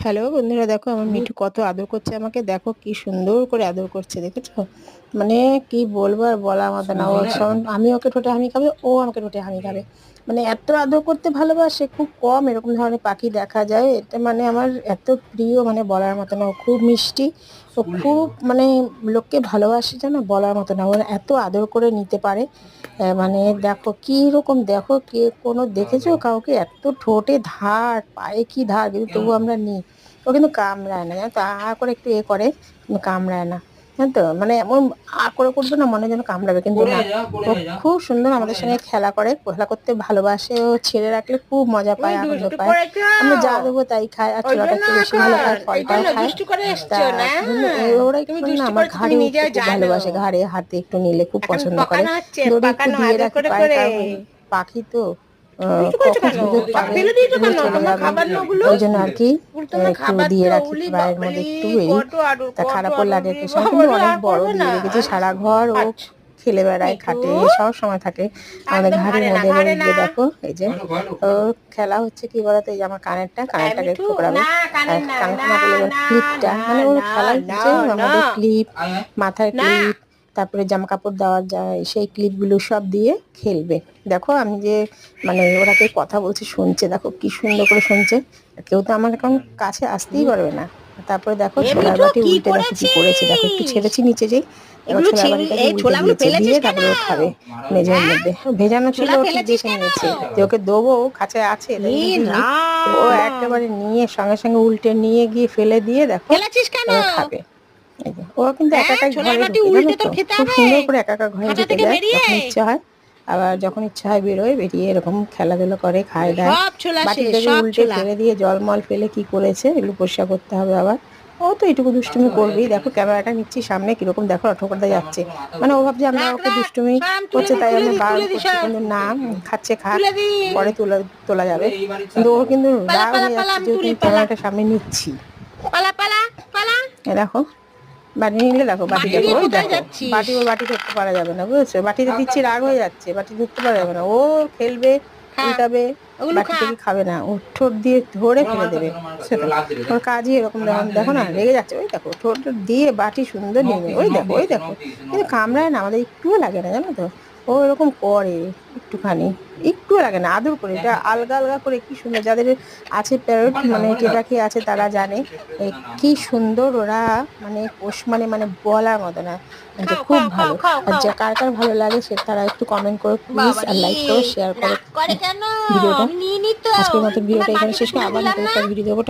Hello বন্ধুরা দেখো আমার মিঠু কত আদর করছে আমাকে। দেখো কি সুন্দর করে আদর করছে দেখেছ? মানে কি বলব আর বলা মতো না। ওর সঙ্গে আমি ওকে ঠোঁটে হামি খাবে ও আমাকে ঠোঁটে হামি খাবে। মানে এত আদর করতে ভালোবাসে খুব কম এরকম ধরনের পাখি দেখা যায়। এটা মানে আমার এত প্রিয় মানে বলার মতো না। ও খুব মিষ্টি ও খুব মানে লোককে ভালোবাসে যেন বলার মতো না। ওর এত আদর করে নিতে পারে। মানে দেখো কি রকম দেখো কে কোনো দেখেছ কাউকে? এত ঠোঁটে ধার পায়ে কি ধার কিন্তু তবু আমরা নিই। ও কিন্তু কামড়ায় না জানো তো? আ করে একটু এ করে কামড়ায় না। জানো তো? মানে এমন আ করে করবে না মনে যেন কামড়াবে। কিন্তু না ও খুব সুন্দর আমাদের সঙ্গে খেলা করে খেলা করতে ভালোবাসে ও ছেড়ে রাখলে খুব মজা পায় আনন্দ পায়। আমরা যা দেবো তাই খায় আর ছোটটা একটু বেশি ভালো খায় ফলটাও খায়। ওরা একটু না আমার ঘাড়ে খুব ভালোবাসে ঘাড়ে হাতে একটু নিলে খুব পছন্দ করে। দড়ি একটু দিয়ে রাখি পায়ে পাখি তো ওই জন্য আর কি একটু দিয়ে রাখি মধ্যে একটু তা খারাপও লাগে একটু কিন্তু অনেক বড় দিয়ে রেখেছি সারা ঘর ও খেলে বেড়ায় খাটে সব সময় থাকে। আমাদের ঘাড়ের মধ্যে গিয়ে দেখো এই যে ও খেলা হচ্ছে কি বলতো এই যে আমার কানেরটা কানেরটাকে ঠোকরাবে কানেরটা মানে ওর খেলা হচ্ছে আমাদের ক্লিপ মাথার ক্লিপ তারপরে জামা কাপড় দেওয়া যায় সেই ক্লিপগুলো সব দিয়ে খেলবে। দেখো আমি যে মানে ওরাকে কথা বলছি শুনছে দেখো কি সুন্দর করে শুনছে। কেউ তো আমার এখন কাছে আসতেই পারবে না। তারপরে দেখো ছোলার বাটি উল্টে দেখো কি করেছে দেখো একটু ছেড়েছি নিচে যেই। এবার ছোলার বাটিটাকে উল্টে দিয়েছে দিয়ে তারপরে ও খাবে মেঝের মধ্যে। ভেজানো ছিল ও ঠিক দেখে নিয়েছে যে ওকে দেবো ও কাছে আছে ও একেবারে নিয়ে সঙ্গে সঙ্গে উল্টে নিয়ে গিয়ে ফেলে দিয়ে দেখো খাবে। এই ও কিন্তু একা একা হ্যাঁ, ঘরে ঢোকে? খেতে খুব সুন্দর করে একা একা ঘরে। যখন ইচ্ছা হয়। আবার যখন ইচ্ছা হয় বেরোয় বেরিয়ে এরকম খেলাধুলো করে খায় দেয়। বাটিটাকে উল্টে ফেলে দিয়ে জল মল ফেলে কি করেছে এগুলো পরিষ্কার করতে হবে আবার। ও তো এইটুকু দুষ্টুমি করবেই। দেখো ক্যামেরাটা নিচ্ছি সামনে কীরকম দেখো ঠোকরদা যাচ্ছে। মানে ও ভাবছে আমরা ওকে দুষ্টুমি করছে তাই আমি বারণ করছি। কিন্তু না খাচ্ছে দি পরে তোলা তোলা যাবে। কিন্তু ও কিন্তু রাগ হয়ে যাচ্ছে যেহেতু ক্যামেরাটা সামনে নিচ্ছি। দেখো। বাটি নিলে দেখো বাটি বাটি দেখো ওই দেখো বাটি ওর বাটি ধরতে পারা যাবে না বুঝেছ? বাটিতে দিচ্ছি রাগ হয়ে যাচ্ছে বাটি ধরতে পারা যাবে না ও খেলবে। উল্টাবে বাটি থেকে খাবে না ও ঠোঁট দিয়ে ধরে ফেলে দেবে সেটা ওর কাজই এরকম দেখো দেখো না রেগে যাচ্ছে ওই দেখো ঠোঁট দিয়ে বাটি সুন্দর নিয়ে নেবে। ওই দেখো ওই দেখো। কিন্তু কামড়ায় না আমাদের একটুও লাগে না জানো তো? ও এরকম করে একটুখানি। একটু লাগে না আদর করে এটা আলগা আলগা করে কি সুন্দর যাদের আছে প্যারট মানে টেপাখি আছে তারা জানে কি সুন্দর ওরা মানে পোষ মানে মানে বলার মতো না। খুব ভালো। আর। যা কার কার ভালো লাগে সে তারা একটু কমেন্ট করে প্লিজ আর লাইক করো শেয়ার করো ভিডিওটা। আজকের মতো ভিডিওটা এখানে শেষ করে। আবার নতুন একটা ভিডিও দেবো।